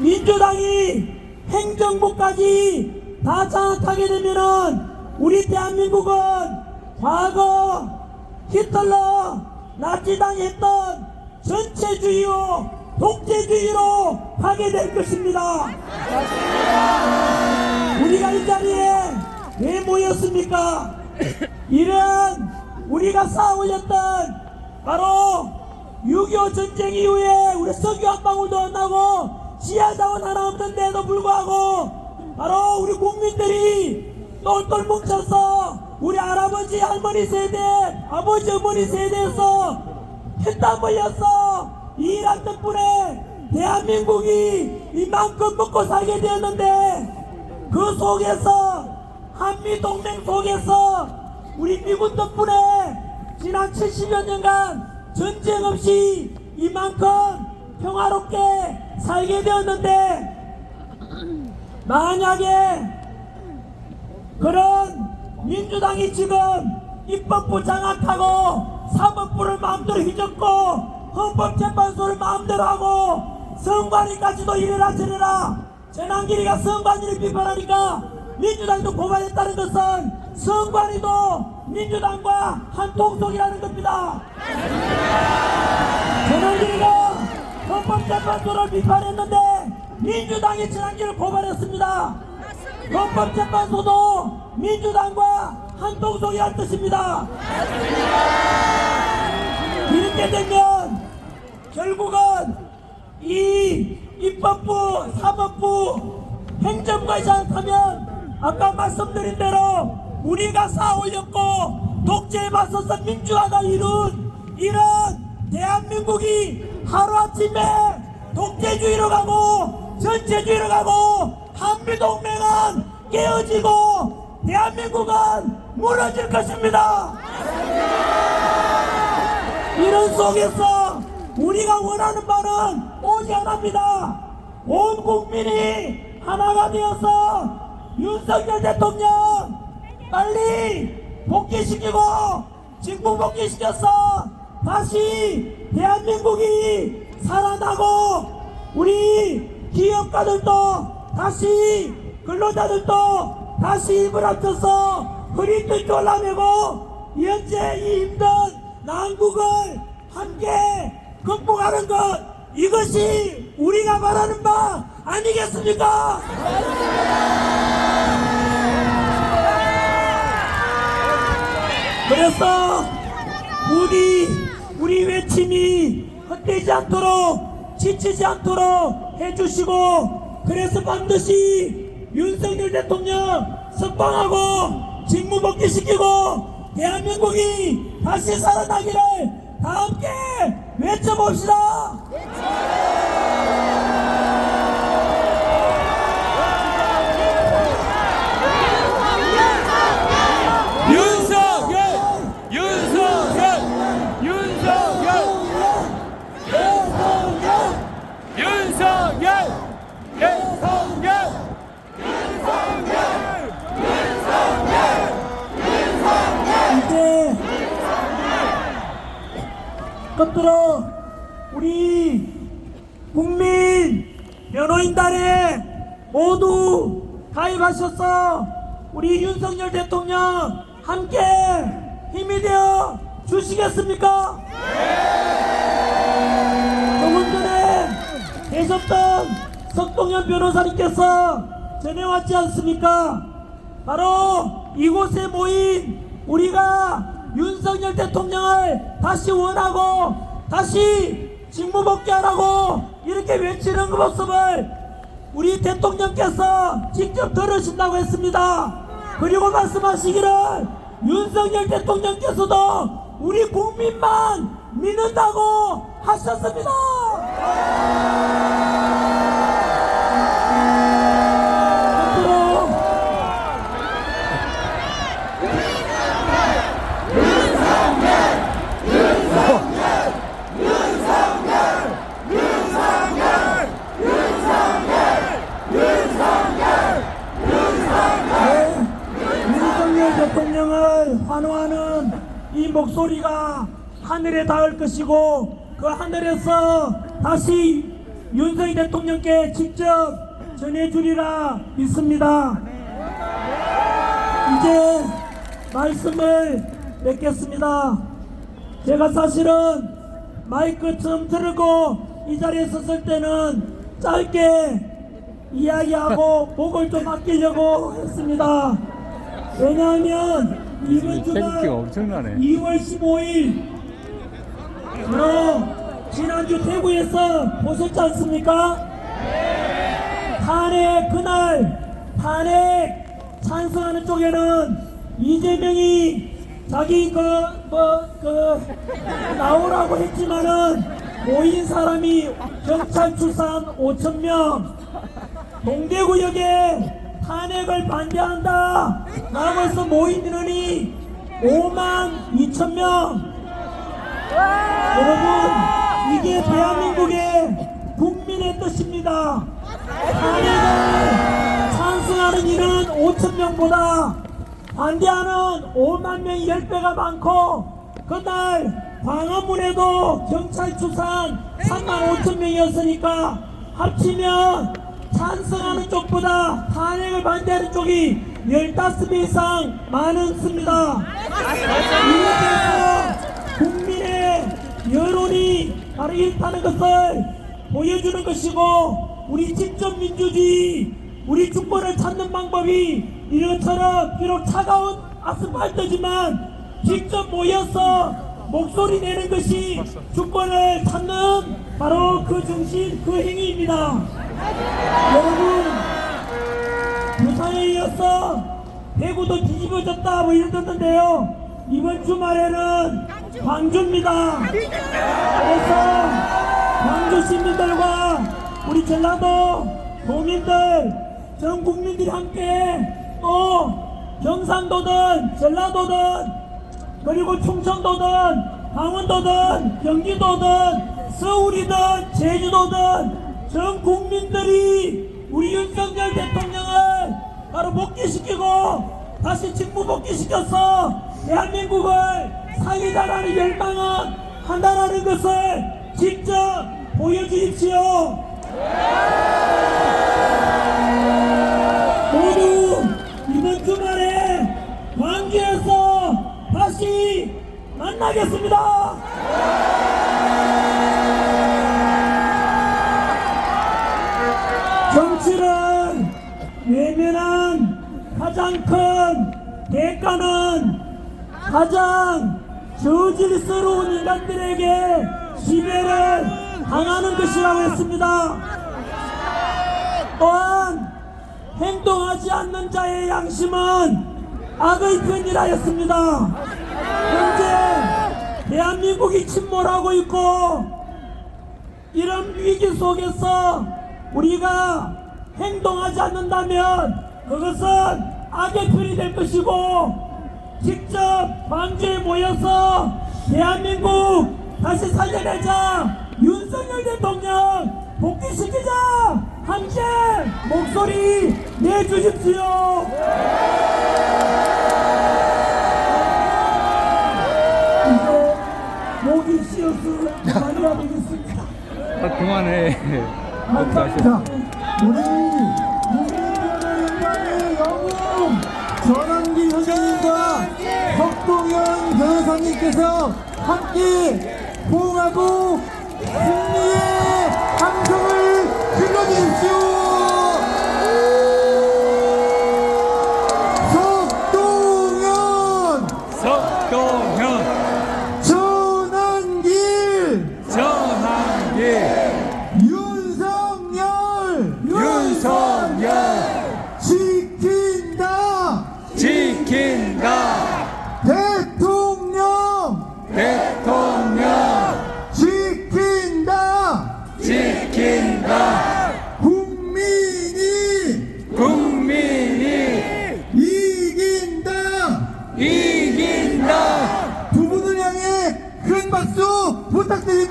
민주당이 행정부까지 다 장악하게 되면은 우리 대한민국은 과거 히틀러 나치당이 했던 전체주의로 독재주의로 가게 될 것입니다. 우리가 이 자리에 왜 모였습니까? 이런 우리가 쌓아올렸던 바로 6.25 전쟁 이후에 우리 석유 한 방울도 안 나고 지하자원 하나 없는데도 불구하고 바로 우리 국민들이 똘똘 뭉쳐서 우리 할아버지 할머니 세대 아버지 어머니 세대에서 피땀 흘렸어 이 일한 덕분에 대한민국이 이만큼 먹고 살게 되었는데 그 속에서 한미동맹 속에서 우리 미군 덕분에 지난 70여 년간 전쟁 없이 이만큼 평화롭게 살게 되었는데 만약에 그런 민주당이 지금 입법부 장악하고 사법부를 마음대로 휘젓고 헌법재판소를 마음대로 하고 선관위까지도 이래라 저래라 전환길이가 선관위를 비판하니까 민주당도 고발했다는 것은 선관위도 민주당과 한 통속이라는 겁니다. 전환길이가 헌법 재판소를 비판했는데 민주당이 전환길을 고발했습니다. 헌법 재판소도 민주당과 한통속이란 뜻입니다. 이렇게 되면 결국은 이 입법부, 사법부, 행정부가 장악하면 아까 말씀드린 대로 우리가 쌓아올렸고 독재에 맞서서 민주화가 이룬 이런 대한민국이 하루아침에 독재주의로 가고 전체주의로 가고 한미동맹은 깨어지고 대한민국은 무너질 것입니다. 이런 속에서 우리가 원하는 바는 오지 않합니다. 온 국민이 하나가 되어서 윤석열 대통령 빨리 복귀시키고 복귀시켜서 다시 대한민국이 살아나고 우리 기업가들도 다시 근로자들도 다시 입을 합쳐서 허리 뚫고 올라매고 현재 이 힘든 난국을 함께 극복하는 것 이것이 우리가 바라는 바 아니겠습니까? 그래서 우리 우리 외침이 헛되지 않도록 지치지 않도록 해주시고 그래서 반드시 윤석열 대통령 석방하고 직무 복귀시키고 대한민국이 다시 살아나기를 다 함께 외쳐봅시다. 윤석열! 윤석열! 윤석열! 윤석열! 윤석열! 이제 끝으로 우리 국민 변호인단에 모두 가입하셔서 우리 윤석열 대통령 함께 힘이 되어 주시겠습니까? 조금 전에 계셨던 석동현 변호사님께서 전해왔지 않습니까? 바로 이곳에 모인 우리가 윤석열 대통령을 다시 원하고 다시 직무 복귀하라고 이렇게 외치는 그 모습을 우리 대통령께서 직접 들으신다고 했습니다. 그리고 말씀하시기를 윤석열 대통령께서도 우리 국민만 믿는다고 하셨습니다. 앞으로 윤석열 대통령을 환호하는 이 목소리가 하늘에 닿을 것이고 그 하늘에서 다시 윤석열 대통령께 직접 전해주리라 믿습니다. 이제 말씀을 맺겠습니다. 제가 사실은 마이크 처음 들고 이 자리에 섰을 때는 짧게 이야기하고 목을 좀 아끼려고 했습니다. 왜냐하면 태극기가 엄청나네. 2월 15일 바로 지난주 대구에서 보셨지 않습니까? 탄핵 그날 탄핵 찬성하는 쪽에는 이재명이 자기 그 뭐그 나오라고 했지만은 모인 사람이 경찰 출산 5천 명 동대구역에 탄핵을 반대한다 라고 해서 모인 인원이 5만 2천 명. 여러분 이게 대한민국의 국민의 뜻입니다. 탄핵을 찬성하는 이는 5천 명보다 반대하는 5만 명이 10배가 많고 그날 광화문에도 경찰 추산 3만 5천 명이었으니까 합치면 찬성하는 쪽보다 탄핵을 반대하는 쪽이 15배 이상 많습니다. 이것에서 국민의 여론이 바로 이렇다는 것을 보여주는 것이고 우리 직접 민주주의 우리 주권을 찾는 방법이 이것처럼 비록 차가운 아스팔트지만 직접 모여서 목소리 내는 것이 주권을 찾는 바로 그 중심 그 행위입니다 대구도 뒤집어졌다 뭐 이러던데요. 이번 주말에는 광주입니다. 그래서 광주 시민들과 우리 전라도 도민들 전 국민들이 함께 또 경상도든 전라도든 그리고 충청도든 강원도든 경기도든 서울이든 제주도든 전 국민들이 우리 윤석열 대통령을 바로 복귀시키고 다시 직무 복귀시켜서 대한민국을 사기자라는 열망은 한다라는 것을 직접 보여주십시오. 모두 이번 주말에 광주에서 다시 만나겠습니다. 정치는 외면한 가장 큰 대가는 가장 저질스러운 인간들에게 지배를 당하는 것이라고 했습니다. 또한 행동하지 않는 자의 양심은 악의 편이라 했습니다. 현재 대한민국이 침몰하고 있고 이런 위기 속에서 우리가 행동하지 않는다면 그것은 악의 편이 될 것이고 직접 광주에 모여서 대한민국 다시 살려내자 윤석열 대통령 복귀시키자 함께 목소리 내주십시오. 이제 목이 쉬어서 말해야 되겠습니다. 아, 그만해. 감사합니다. 우리 전환기 선생님과 석동현 변호사님께서 함께 호응하고 승리의 이